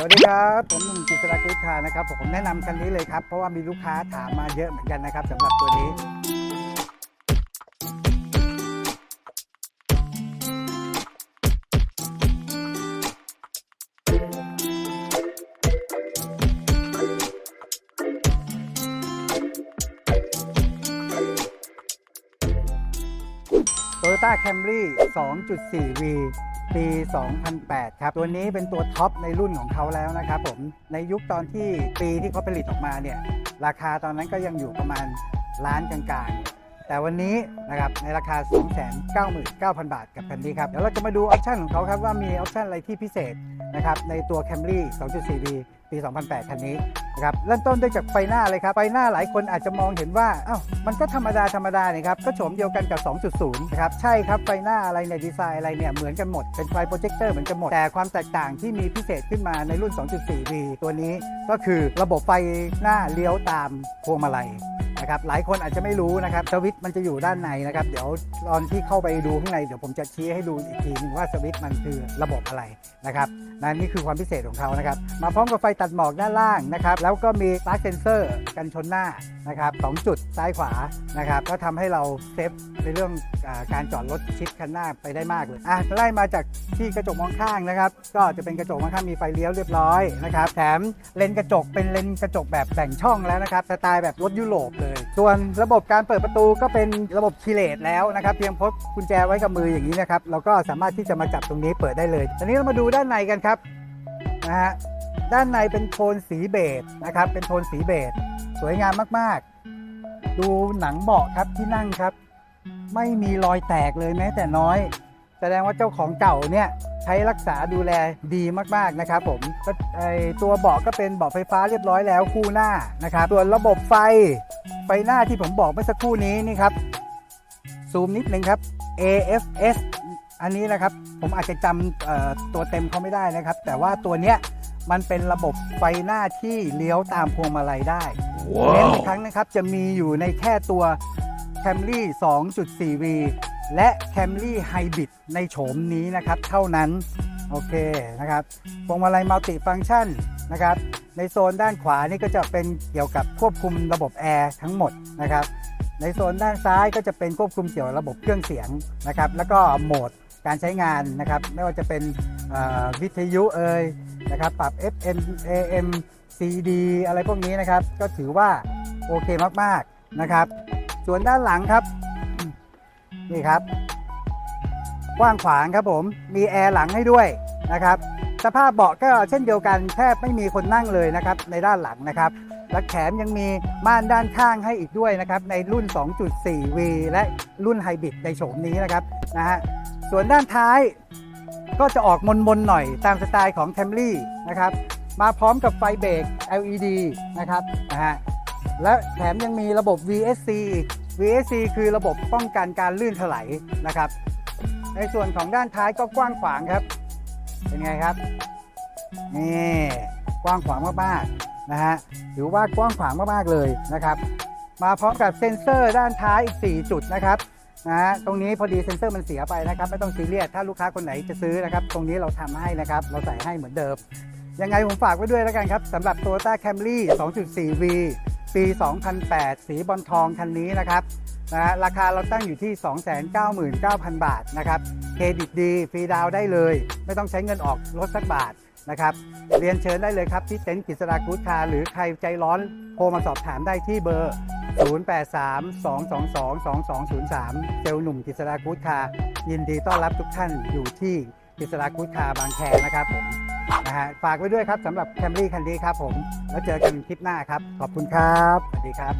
สวัสดีครับ ผมหนุ่มกิษณะกุลคานะครับ ผมแนะนำคันนี้เลยครับ เพราะว่ามีลูกค้าถามมาเยอะเหมือนกันนะครับสำหรับตัวนี้ Toyota Camry 2.4V ปี 2008 ครับ ตัวนี้เป็นตัวท็อปในรุ่นของเขาแล้วนะครับผม ในยุคตอนที่ปีที่เขาผลิตออกมาเนี่ย ราคาตอนนั้นก็ยังอยู่ประมาณล้านกลางๆ แต่วันนี้นะครับในราคา 299,000 บาทกับคันนี้ครับ เดี๋ยวเราจะมาดูออปชันของเขาครับว่ามีออปชันอะไรที่พิเศษนะครับในตัว Camry 2.4V ปี 2008 คันนี้นะครับเริ่มต้นด้วยจากไฟหน้าเลยครับ ไฟหน้าหลายคนอาจจะมองเห็นว่าอ้าวมันก็ธรรมดาธรรมดาเนี่ยครับก็โฉมเดียวกันกับ 2.0 นะครับ ใช่ครับ ไฟหน้าอะไรเนี่ยดีไซน์อะไรเนี่ยเหมือนกันหมด เป็นไฟโปรเจคเตอร์เหมือนกันหมด แต่ความแตกต่างที่มีพิเศษขึ้นมาในรุ่น 2.4D ตัวนี้ก็คือระบบไฟหน้าเลี้ยวตามพวงมาลัย นะครับหลายคนอาจจะไม่รู้นะครับสวิตช์มันจะอยู่ด้านในนะครับ เดี๋ยวตอนที่เข้าไปดูข้างในเดี๋ยวผมจะชี้ให้ดูอีกทีหนึงว่าสวิตช์มันคือระบบอะไรนะครับนั่นนี่คือความพิเศษของเขานะครับมาพร้อมกับไฟตัดหมอกด้านล่างนะครับแล้วก็มีปาร์คเซนเซอร์กันชนหน้านะครับสองจุดซ้ายขวานะครับก็ทำให้เราเซฟในเรื่องอการจอดรถชิดคันหน้าไปได้มากเลยอะไล่มาจากที่กระจกมองข้างนะครับ ก็จะเป็นกระจกมองข้างมีไฟเลี้ยวเรียบร้อยนะครับแถมเลนกระจกเป็นเลนกระจกแบบแบ่งช่องแล้วนะครับสไตล์แบบรถยุโรปเลยส่วนระบบการเปิดประตูก็เป็นระบบคีเลตแล้วนะครับ เพียงพกกุญแจไว้กับมืออย่างนี้นะครับเราก็สามารถที่จะมาจับตรงนี้เปิดได้เลยตอนนี้เรามาดูด้านในกันครับนะฮะด้านในเป็นโทนสีเบจนะครับ เป็นโทนสีเบจสวยงามมากๆ ดูหนังเบาะครับที่นั่งครับ ไม่มีรอยแตกเลยแม้แต่น้อย แสดงว่าเจ้าของเก่าเนี่ยใช้รักษาดูแลดีมากๆนะครับผมไอตัวเบาะก็เป็นเบาะไฟฟ้าเรียบร้อยแล้วคู่หน้านะครับส่วนระบบไฟ ไฟหน้าที่ผมบอกเมื่อสักครู่นี้นี่ครับ ซูมนิดนึงครับ AFS อันนี้นะครับ ผมอาจจะจำเอ่อตัวเต็มเขาไม่ได้นะครับ แต่ว่าตัวเนี้ยมันเป็นระบบไฟหน้าที่เลี้ยวตามพวงมาลัยได้เน้นอีกครั้งนะครับ จะมีอยู่ในแค่ตัว Camry 2.4V และ Camry Hybrid ในโฉมนี้นะครับ เท่านั้น โอเคนะครับพวงมาลัยมัลติฟัง c t ชันนะครับ ในโซนด้านขวานี่ก็จะเป็นเกี่ยวกับควบคุมระบบแอร์ทั้งหมดนะครับ ในโซนด้านซ้ายก็จะเป็นควบคุมเกี่ยวกับระบบเครื่องเสียงนะครับ แล้วก็โหมดการใช้งานนะครับ ไม่ว่าจะเป็นวิทยุเอ่ยนะครับ ปรับ FM AM CD อะไรพวกนี้นะครับ ก็ถือว่าโอเคมากๆนะครับ ส่วนด้านหลังครับ นี่ครับ กว้างขวางครับผม มีแอร์หลังให้ด้วยนะครับ สภาพเบาะก็เช่นเดียวกันแทบไม่มีคนนั่งเลยนะครับในด้านหลังนะครับและแถมยังมีม่านด้านข้างให้อีกด้วยนะครับในรุ่น 2.4V และรุ่นไฮบริดในโฉมนี้นะครับนะฮะส่วนด้านท้ายก็จะออกมนๆหน่อยตามสไตล์ของ Camry นะครับมาพร้อมกับไฟเบรก LED นะครับนะฮะและแถมยังมีระบบ VSC อีก VSC คือระบบป้องกันการลื่นถลายนะครับ ในส่วนของด้านท้ายก็กว้างขวางครับ เป็นไงครับ นี่กว้างขวางมากๆนะฮะถือว่ากว้างขวางมากๆเลยนะครับ มาพร้อมกับเซ็นเซอร์ด้านท้ายอีก 4 จุดนะครับนะฮะตรงนี้พอดีเซ็นเซอร์มันเสียไปนะครับ ไม่ต้องซีเรียสถ้าลูกค้าคนไหนจะซื้อนะครับ ตรงนี้เราทำให้นะครับ เราใส่ให้เหมือนเดิม ยังไงผมฝากไว้ด้วยแล้วกันครับสำหรับ Toyota Camry 2.4V ปี 2008 สีบอลทองคันนี้นะครับนะฮะราคาเราตั้งอยู่ที่ 299,000 บาทนะครับเครดิตดีฟรีดาวได้เลย ไม่ต้องใช้เงินออกรถสักบาทนะครับเรียนเชิญได้เลยครับที่เต็นท์กฤษฎากูดคาหรือใครใจร้อนโทรมาสอบถามได้ที่เบอร์ 0832222203 เซลล์หนุ่มกฤษฎากูดคายินดีต้อนรับทุกท่านอยู่ที่กฤษฎากูดคาบางแคนะครับผม นะฮะฝากไว้ด้วยครับสำหรับแคมรี่คันนี้ครับผม แล้วเจอกันคลิปหน้าครับ ขอบคุณครับ สวัสดีครับ